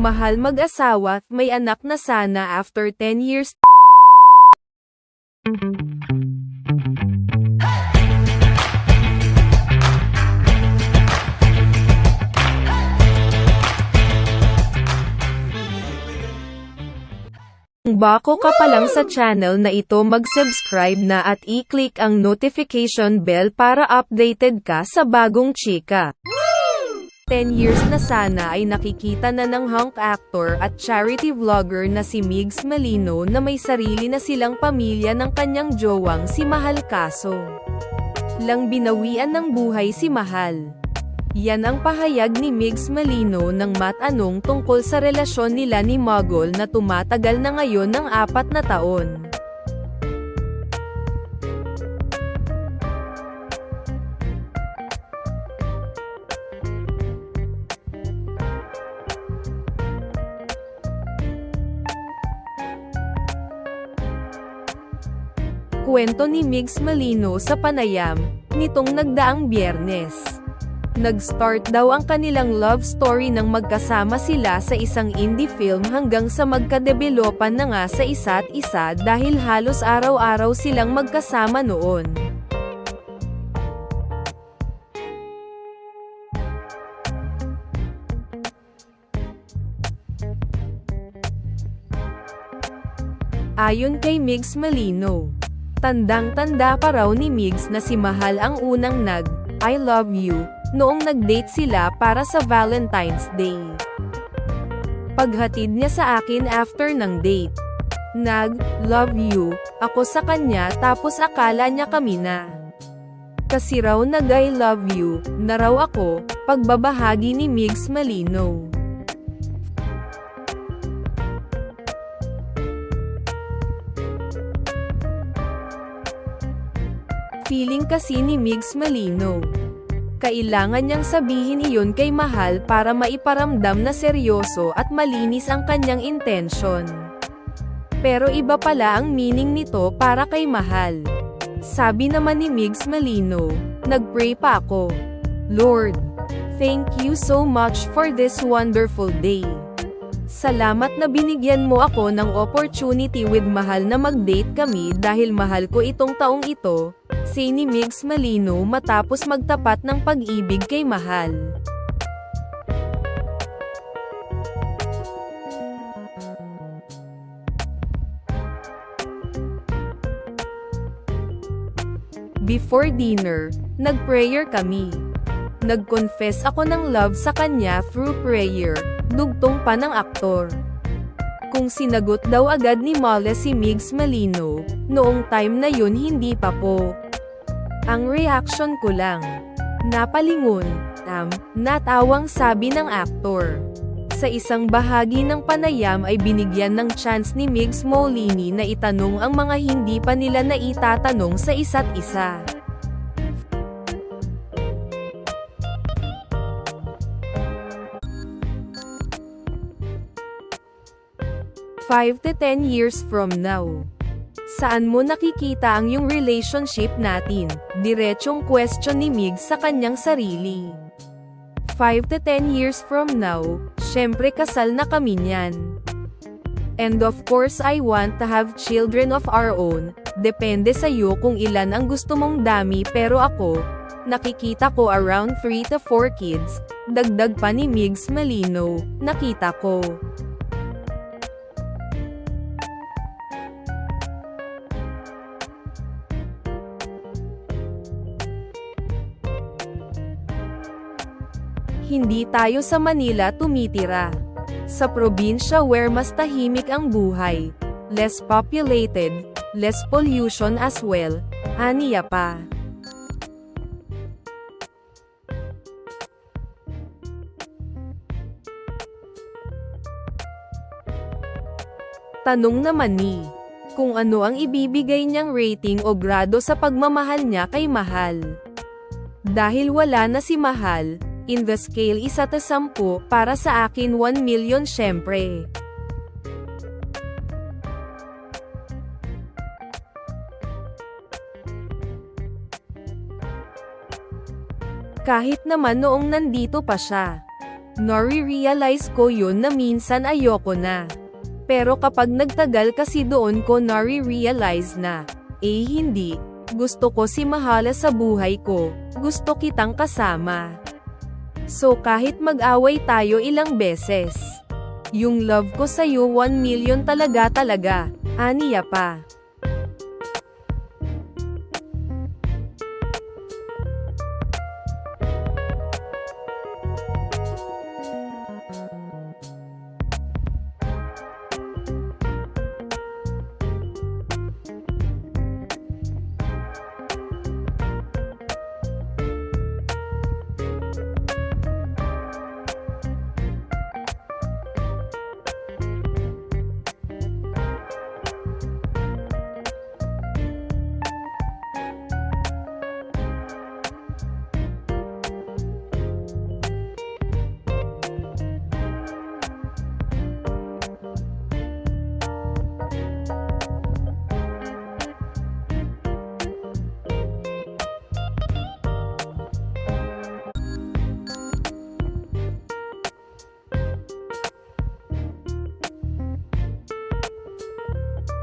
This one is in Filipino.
Mahal mag-asawa, may anak na sana after 10 years. Kung bako ka pa lang sa channel na ito mag-subscribe na at i-click ang notification bell para updated ka sa bagong chika. 10 years na sana ay nakikita na ng hunk actor at charity vlogger na si Migs Malino na may sarili na silang pamilya ng kanyang jowang si Mahal Kaso. Lang binawian ng buhay si Mahal. Yan ang pahayag ni Migs Malino ng matanong tungkol sa relasyon nila ni Mogol na tumatagal na ngayon ng apat na taon. Kwento ni Migs Malino sa Panayam, nitong nagdaang biyernes. Nag-start daw ang kanilang love story nang magkasama sila sa isang indie film hanggang sa magkadevelopan na nga sa isa't isa dahil halos araw-araw silang magkasama noon. Ayon kay Migs Malino, tandang-tanda pa raw ni Migs na si Mahal ang unang nag, I love you, noong nag-date sila para sa Valentine's Day. Paghatid niya sa akin after ng date. Nag, love you, ako sa kanya tapos akala niya kami na. Kasi raw nag I love you, na raw ako, pagbabahagi ni Migs Malino. Feeling kasi ni Migs Malino. Kailangan niyang sabihin iyon kay Mahal para maiparamdam na seryoso at malinis ang kanyang intensyon. Pero iba pala ang meaning nito para kay Mahal. Sabi naman ni Migs Malino, nagpray pa ako. Lord, thank you so much for this wonderful day. Salamat na binigyan mo ako ng opportunity with Mahal na mag-date kami dahil mahal ko itong taong ito, say ni Migs Malino matapos magtapat ng pag-ibig kay Mahal. Before dinner, nag-prayer kami. Nag-confess ako ng love sa kanya through prayer, dugtong pa ng aktor. Kung sinagot daw agad ni Mole si Migs Malino, noong time na yun hindi pa po. Ang reaction ko lang. Napalingon, um, natawang sabi ng aktor. Sa isang bahagi ng panayam ay binigyan ng chance ni Migs Molini na itanong ang mga hindi pa nila naitatanong sa isa't isa. Five to 10 years from now. Saan mo nakikita ang yung relationship natin? Diretsong question ni Mig sa kanyang sarili. 5 to 10 years from now, syempre kasal na kami niyan. And of course I want to have children of our own, depende sa iyo kung ilan ang gusto mong dami pero ako, nakikita ko around 3 to 4 kids, dagdag pa ni Migs Malino, nakita ko. Hindi tayo sa Manila tumitira. Sa probinsya where mas tahimik ang buhay, less populated, less pollution as well, aniya pa. Tanong naman ni, kung ano ang ibibigay niyang rating o grado sa pagmamahal niya kay Mahal. Dahil wala na si Mahal, in the scale isa ta sampu, para sa akin 1 million syempre. Kahit naman noong nandito pa siya. Nari-realize ko yun na minsan ayoko na. Pero kapag nagtagal kasi doon ko nari-realize na, eh hindi, gusto ko si Mahala sa buhay ko, gusto kitang kasama. So kahit mag-away tayo ilang beses, yung love ko sa'yo 1 million talaga talaga, aniya pa.